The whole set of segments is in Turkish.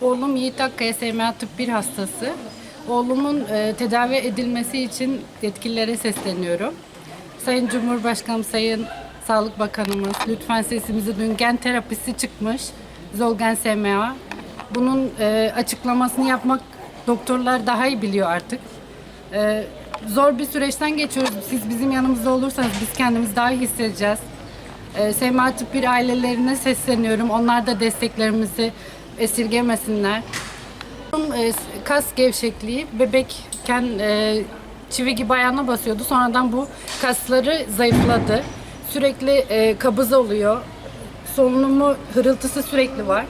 Oğlum Yiğit Akkaya SMA tıp 1 hastası. Oğlumun e, tedavi edilmesi için yetkililere sesleniyorum. Sayın Cumhurbaşkanım, Sayın Sağlık Bakanımız lütfen sesimizi dün gen terapisi çıkmış. Zolgen SMA. Bunun e, açıklamasını yapmak doktorlar daha iyi biliyor artık. E, zor bir süreçten geçiyoruz. Siz bizim yanımızda olursanız biz kendimiz daha iyi hissedeceğiz. E, SMA tip 1 ailelerine sesleniyorum. Onlar da desteklerimizi esirgemesinler. E, kas gevşekliği bebekken e, çivi gibi ayağına basıyordu. Sonradan bu kasları zayıfladı. Sürekli e, kabız oluyor. Solunumu hırıltısı sürekli var.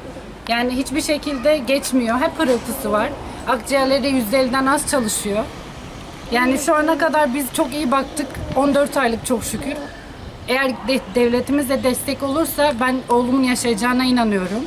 Yani hiçbir şekilde geçmiyor. Hep hırıltısı var. Akciğerleri %50'den az çalışıyor. Yani şu ana kadar biz çok iyi baktık. 14 aylık çok şükür. Eğer de, devletimiz de destek olursa ben oğlumun yaşayacağına inanıyorum.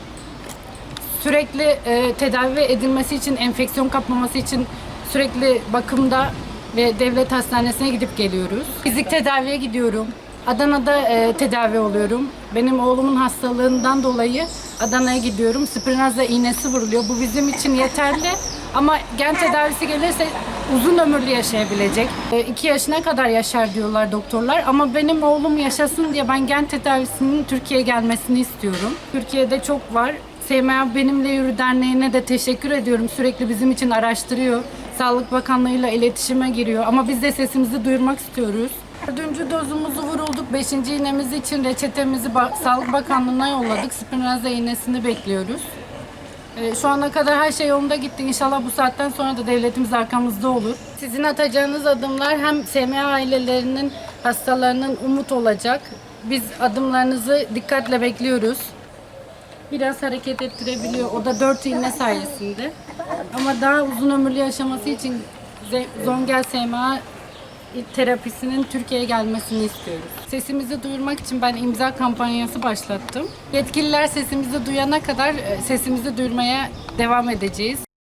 Sürekli e, tedavi edilmesi için, enfeksiyon kapmaması için sürekli bakımda ve devlet hastanesine gidip geliyoruz. Fizik tedaviye gidiyorum. Adana'da e, tedavi oluyorum. Benim oğlumun hastalığından dolayı Adana'ya gidiyorum. Spinraza iğnesi vuruluyor. Bu bizim için yeterli. Ama gen tedavisi gelirse uzun ömürlü yaşayabilecek. 2 yaşına kadar yaşar diyorlar doktorlar. Ama benim oğlum yaşasın diye ben gen tedavisinin Türkiye'ye gelmesini istiyorum. Türkiye'de çok var. SMA Benimle Yürü Derneği'ne de teşekkür ediyorum. Sürekli bizim için araştırıyor. Sağlık Bakanlığı'yla iletişime giriyor. Ama biz de sesimizi duyurmak istiyoruz. Dördüncü dozumuzu vurulduk. Beşinci iğnemiz için reçetemizi Sağlık Bakanlığı'na yolladık. Spinraza iğnesini bekliyoruz. Ee, Şu ana kadar her şey yolunda gitti. İnşallah bu saatten sonra da devletimiz arkamızda olur. Sizin atacağınız adımlar hem SMA ailelerinin, hastalarının umut olacak. Biz adımlarınızı dikkatle bekliyoruz. Biraz hareket ettirebiliyor. O da dört iğne sayesinde. Ama daha uzun ömürlü yaşaması için Zongel SMA terapisinin Türkiye'ye gelmesini istiyoruz. Sesimizi duyurmak için ben imza kampanyası başlattım. Yetkililer sesimizi duyana kadar e, sesimizi duyurmaya devam edeceğiz.